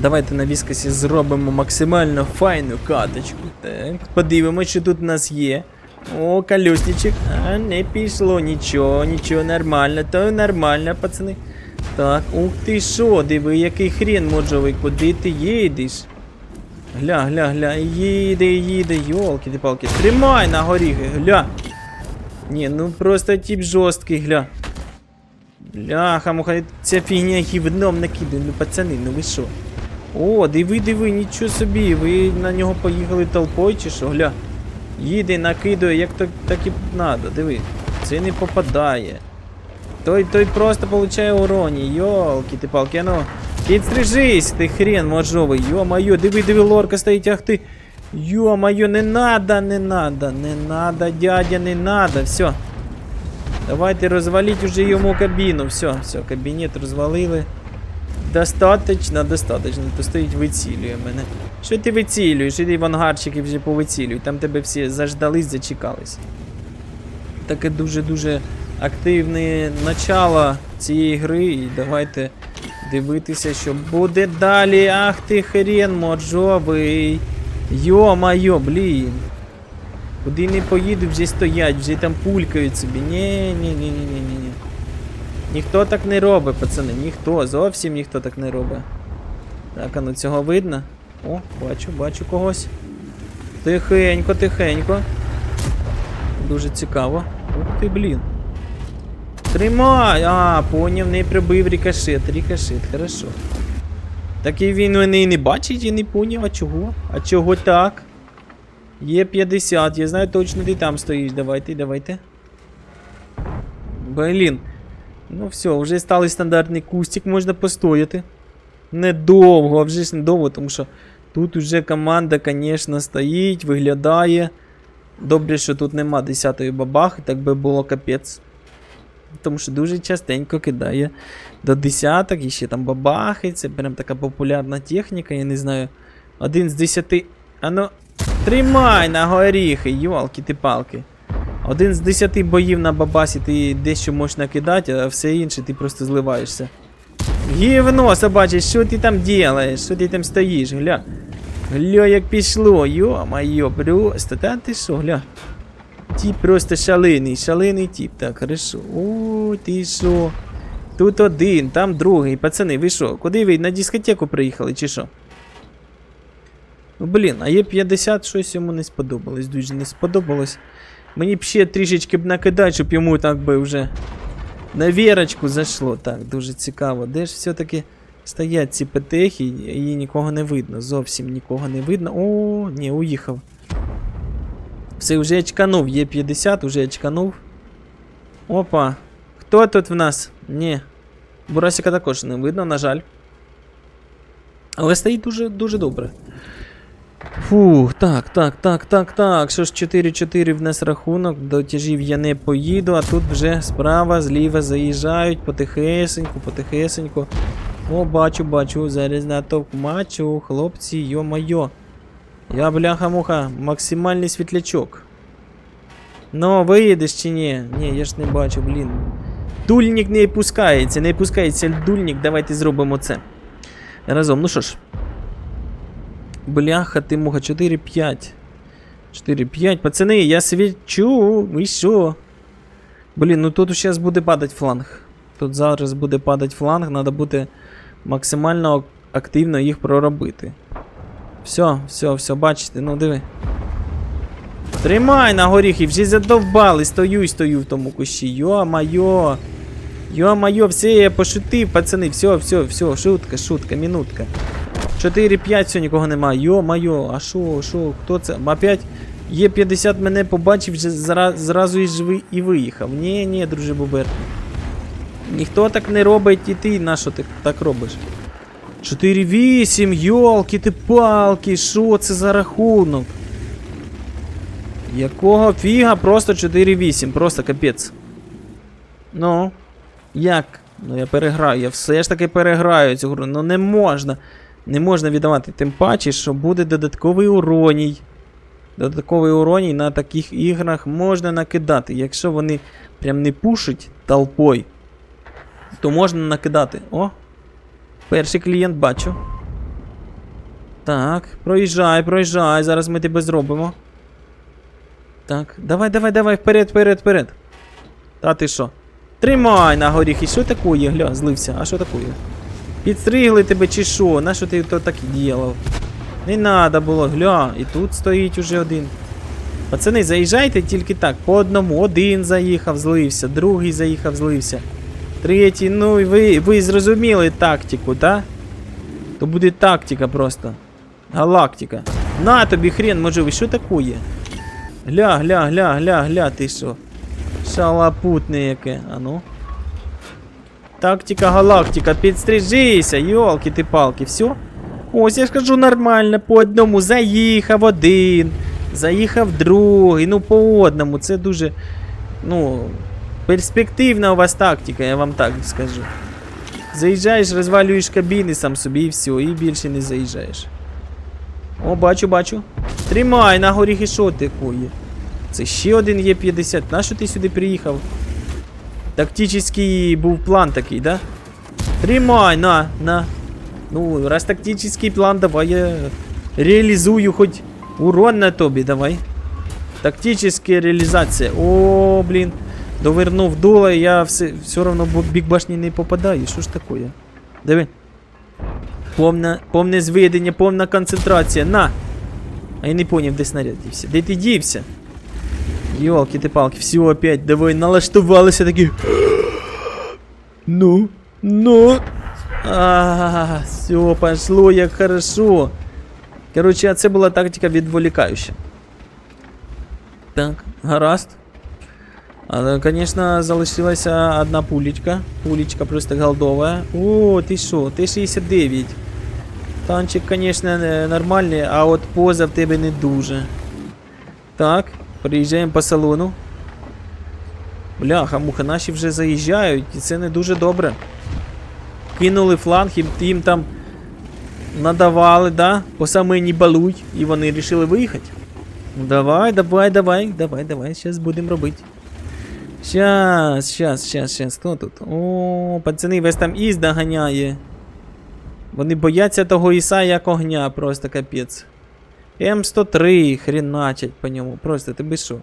Давайте на віскасі зробимо максимально файну каточку. Так, подивимось, що тут у нас є. О, колесничок. А, не пішло, нічого, нічого, нормально, то нормально, пацани. Так, ух ти що, диви, який хрен можовий, куди ти їдеш? Гля, гля, гля, їде, їде, йолки ти палки. Тримай на горіхи, гля. Ні, ну просто тип жорсткий, гля. Бляха, муха, ця фігня гівном накидає, ну пацани, ну ви що? О, диви, диви, нічого собі, ви на нього поїхали толпою чи що, гля. Їде, накидує, як так, так і надо, диви. Це не попадає. Той, той просто получає уроні, йолки ти палки, ну. Підстрижись, ти хрен можовий, йо-моє, диви, диви, лорка стоїть, ах ти. Йо-моє, не надо, не надо, не надо, дядя, не надо, все. Давайте розваліть уже йому кабіну, все, все, кабінет розвалили. Достаточно, достаточно. То стоїть вицілює мене. Що ти вицілюєш? Іди в ангарчики вже повицілюй. Там тебе всі заждались, зачекались. Таке дуже-дуже активне начало цієї гри. І давайте дивитися, що буде далі. Ах ти хрен моржовий. Йо-майо, блін. Куди не поїду, вже стоять, вже там пулькають собі. Ні, ні, ні, ні, ні, ні, ні. Ніхто так не робить, пацани, ніхто, зовсім ніхто так не робить. Так, а ну цього видно? О, бачу, бачу когось. Тихенько, тихенько. Дуже цікаво. Ух ти, блін. Тримай! А, поняв, не прибив рикошет, рикошет, хорошо. Так і він мене і не бачить і не поняв, а чого? А чого так? Є 50, я знаю точно ти там стоїш. Давайте, давайте. Блін. Ну все, вже сталий стандартний кустик, можна постояти. Недовго, а вже ж недовго, тому що тут уже команда, звісно, стоїть, виглядає. Добре, що тут нема 10-ї бабахи, так би було капець. Тому що дуже частенько кидає до десяток, і ще там бабахи. Це прям така популярна техніка, я не знаю. Один з десяти. Ано. Тримай на горіхи, йолки ти палки. Один з десяти боїв на бабасі ти дещо можеш накидати, а все інше ти просто зливаєшся. Гівно, собаче, що ти там делаєш? Що ти там стоїш, гля? Гля, як пішло, йо-моє, просто, та ти що, гля? Тіп просто шалений, шалений тіп. Так, хорошо. О, ти що? Тут один, там другий. Пацани, ви що? Куди ви на дискотеку приїхали, чи що? Ну блін, а є 50, щось йому не сподобалось, дуже не сподобалось. Мені б ще трішечки б накидати, щоб йому так би вже на вірочку зайшло. Так, дуже цікаво. Де ж все-таки стоять ці петехи, і нікого не видно. Зовсім нікого не видно. О, ні, уїхав. Все, вже очканув, є 50, вже очканув. Опа. Хто тут в нас? Ні. Бурасика також не видно, на жаль. Але стоїть дуже дуже добре. Фух, так, так, так, так, так. Що ж 4-4 в нас рахунок, до тяжів я не поїду, а тут вже справа, зліва заїжджають потихесеньку, потихесеньку. О, бачу, бачу, зараз натовп мачу, хлопці, йо-майо. Я бляха-муха, максимальний світлячок. Ну, виїдеш чи ні? Ні, я ж не бачу, блін. Дульник не пускається, не пускається дульник, давайте зробимо це. Разом, ну що ж. Бляха, ти муха, 4-5. 4-5. Пацани, я свічу. Ви що? Блін, ну тут зараз буде падати фланг. Тут зараз буде падати фланг, треба бути максимально активно їх проробити. Все, все, все, бачите, ну диви. Тримай на горіхи, вже задовбали, стою і стою в тому кущі. Йо-майо. Йо-майо, все, я пошутив, пацани, все, все, все, шутка, шутка, минутка. 4-5, все, нікого немає. Йо-майо, а шо, шо, хто це? Опять є 50 мене побачив, вже зра, зразу і і виїхав. Ні, ні, друже Бубер. Ніхто так не робить, і ти на що ти так робиш? 4-8, йолки ти палки, що це за рахунок? Якого фіга просто 4-8, просто капець. Ну, як? Ну я переграю, я все ж таки переграю цю гру. Ну не можна. Не можна віддавати. Тим паче, що буде додатковий уроній. Додатковий уроній на таких іграх можна накидати. Якщо вони прям не пушать толпой, то можна накидати. О! Перший клієнт бачу. Так, проїжджай, проїжджай, зараз ми тебе зробимо. Так, давай, давай, давай, вперед, вперед, вперед. Та ти що? Тримай на горіх, і що такое, гля, злився, а що такое? Підстригли тебе чи що? На що ти то так ділав? Не надо було, гля, і тут стоїть уже один. Пацани, заїжджайте тільки так, по одному. Один заїхав, злився, другий заїхав, злився. Третій, ну і ви, ви зрозуміли тактику, так? То буде тактика просто. Галактика. На тобі хрен можливий, що такое? Гля, гля, гля, гля, гля, ти що? Шалапутне яке, а ну. Тактика галактика, підстрижися, йолки ти палки, все? Ось я ж кажу нормально, по одному заїхав один, заїхав другий, ну по одному. Це дуже. Ну. Перспективна у вас тактика, я вам так скажу. Заїжджаєш, розвалюєш кабіни сам собі і все, і більше не заїжджаєш. О, бачу, бачу. Тримай на горіхи, що такое? Це ще один є 50. Нащо ти сюди приїхав? Тактичний був план такий, да? Тримай, на, на. Ну, раз тактичний план, давай я реалізую хоч урон на тобі, давай. Тактична реалізація. О, блін. Довернув дуло, і я все, все одно в бік башні не попадаю. Що ж таке? Диви. Повне, повне зведення, повна концентрація. На! А я не поняв, де снаряд дівся. Де ти дівся? Йолки ти палки, все опять, давай налаштувалися такі. Ну, ну. А, все, пошло як хорошо. Короче, а це була тактика відволікаюча. Так, гаразд. Але, звісно, залишилася одна пулечка. Пулечка просто голдова. О, ти що, ти 69. Танчик, звісно, нормальний, а от поза в тебе не дуже. Так, приїжджаємо по салону. Бляха, муха, наші вже заїжджають, і це не дуже добре. Кинули фланг, їм, їм там надавали, да? По самий не балуй, і вони вирішили виїхати. Ну давай, давай, давай, давай, давай, зараз будемо робити. Щас, щас, щас, щас, хто тут? О, пацани, весь там із доганяє. Вони бояться того іса як огня, просто капець. М103 хреначать по ньому. Просто ти би що?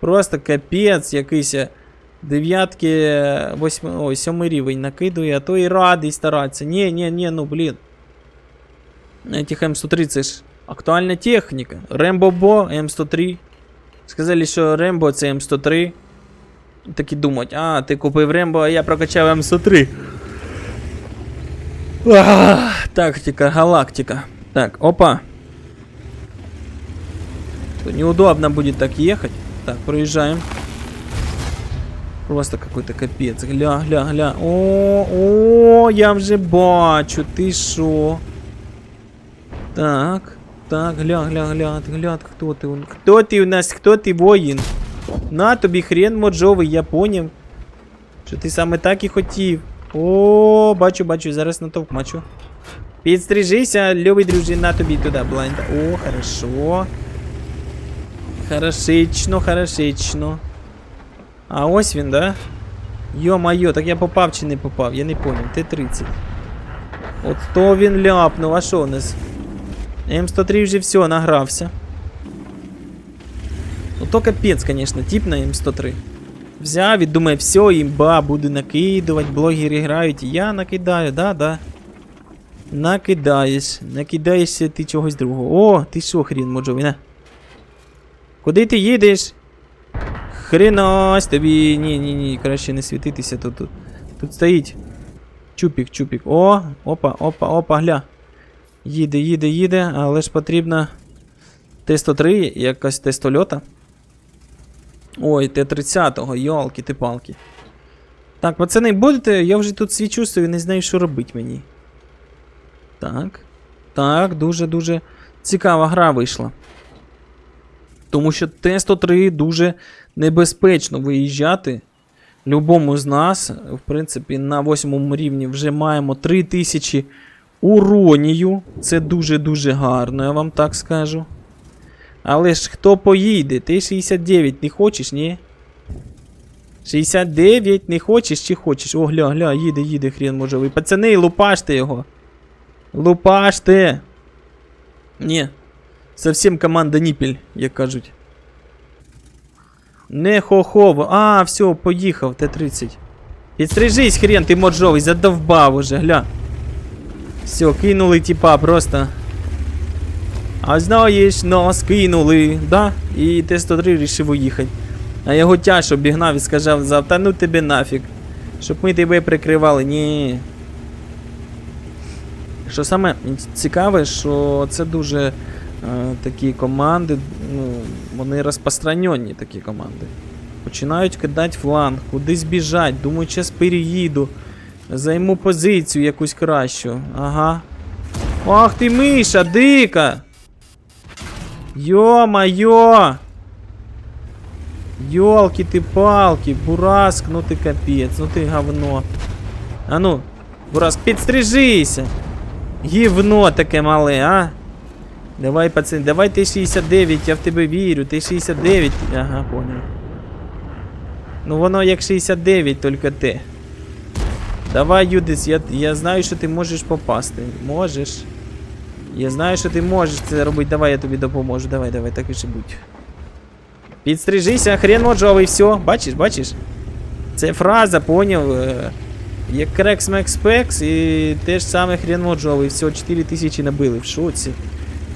Просто капець якийсь. е, Дев'ятки, восьми, ой, сьомий рівень накидує, а то і радий старатися. Ні, ні, ні, ну блін. Этих М103 це ж актуальна техніка. Рембо Бо, М103. Сказали, що Рембо це М103. Такі думають, а, ти купив Рембо, а я прокачав М103. Тактика, галактика. Так, опа. Тут неудобно будет так ехать. Так, проезжаем. Просто какой-то капец. Гля, гля, гля. О, о, я вже бачу. Ти шо? Так, так, гля, гля, гля, гля, хто ти? у- Хто ти у нас? Хто ти воїн? На тобі хрен моджовий, я поняв. Що ти саме так і хотів. О, бачу, бачу, зараз натовп мачу. Підстрижися, любий друже, на тобі туди блайнд. О, хорошо. Хорошечно, хорошечно. А ось він, да? Йо-майо, так я попав чи не попав? Я не поняв. Т-30. От то він ляпнув, а що у нас? М103 вже все, награвся. Ну то капець, конечно, тип на М103. Взяв і думає, все, імба, буду накидувати, блогери грають, я накидаю, да, да. Накидаєш, накидаєшся ти чогось другого. О, ти що, хрін моджовий, на. Куди ти їдеш? Хренась тобі. Ні, ні, ні, краще не світитися тут. Тут, тут стоїть. Чупік, чупік. О, опа, опа, опа, гля. Їде, їде, їде, але ж потрібно Т-103, якась тестольота. Ой, Т-30, йолки ти палки. Так, пацани, будете? Я вже тут свічу собі, не знаю, що робити мені. Так. Так, дуже-дуже цікава гра вийшла. Тому що Т-103 дуже небезпечно виїжджати. Любому з нас, в принципі, на восьмому рівні вже маємо 3000 уронію. Це дуже-дуже гарно, я вам так скажу. Але ж хто поїде? Ти 69 не хочеш, ні? 69 не хочеш чи хочеш? О, гля, гля, їде, їде, хрен може. Пацани, лупаште його. Лупаште. Ні. Совсем команда Ніпіль, як кажуть. Не хохово. А, все, поїхав, Т-30. Підстрижись, хрен, ти моджовий, задовбав уже, гля. Все, кинули типа просто. А знаєш, нас кинули, да? І Т-103 рішив уїхати. А його тяж обігнав і сказав, завтану тебе нафіг. Щоб ми тебе прикривали. Ні. Що саме цікаве, що це дуже такі команди, ну, вони розпространені такі команди. Починають кидати фланг, кудись біжать, думаю, час переїду. Займу позицію якусь кращу. Ага. Ах ти миша, дика! Йо-майо! Йолки ти палки, Бураск, ну ти капець, ну ти говно. А ну, Бураск, підстрижися! Гівно таке мале, а? Давай, пацан, давай ти 69, я в тебе вірю, ти 69. Ага, понял. Ну воно як 69, тільки ти. Давай, Юдис, я, я знаю, що ти можеш попасти. Можеш. Я знаю, що ти можеш це робити. Давай я тобі допоможу. Давай, давай, так і будь. Підстрижися, хрен моджовий, все. Бачиш, бачиш? Це фраза, поняв. е, Як Крекс Мекс Пекс і те ж саме хрен моджовий. Все, 4 тисячі набили. В шоці.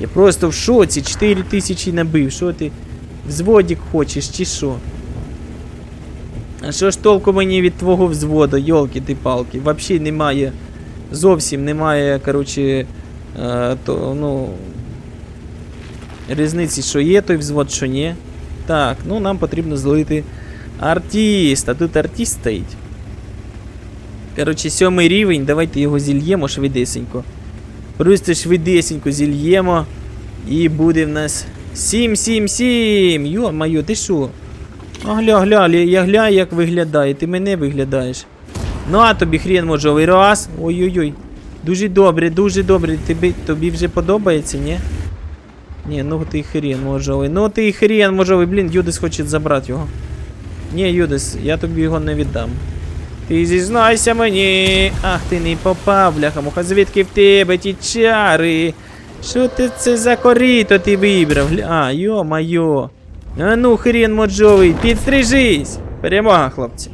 Я просто в шоці. 4 тисячі набив. Що ти? Взводик хочеш, чи що? А що ж толку мені від твого взводу, йолки ти палки? Взагалі немає. Зовсім немає, коротше, е, то, ну. Різниці, що є той взвод, що ні. Так, ну нам потрібно злити артиста. Тут артист стоїть. Коротше, сьомий рівень, давайте його зільємо швидесенько. Просто швидесенько зільємо. І буде в нас 7-7-7. Йо-моє, ти що? А гля, гля, я гля, як виглядає, ти мене виглядаєш. Ну а тобі хрен можовий раз. Ой-ой-ой. Дуже добре, дуже добре. Тобі, тобі вже подобається, ні? Ні, ну ти хрен можовий. Ну ти хрен можовий, блін, Юдис хоче забрати його. Ні, Юдис, я тобі його не віддам. Ти зізнайся мені. Ах, ти не попав, бляха, муха, звідки в тебе ті чари? Що ти це за коріто ти вибрав? А, йо-майо. А ну, хрен моджовий, підстрижись! Перемога, хлопці.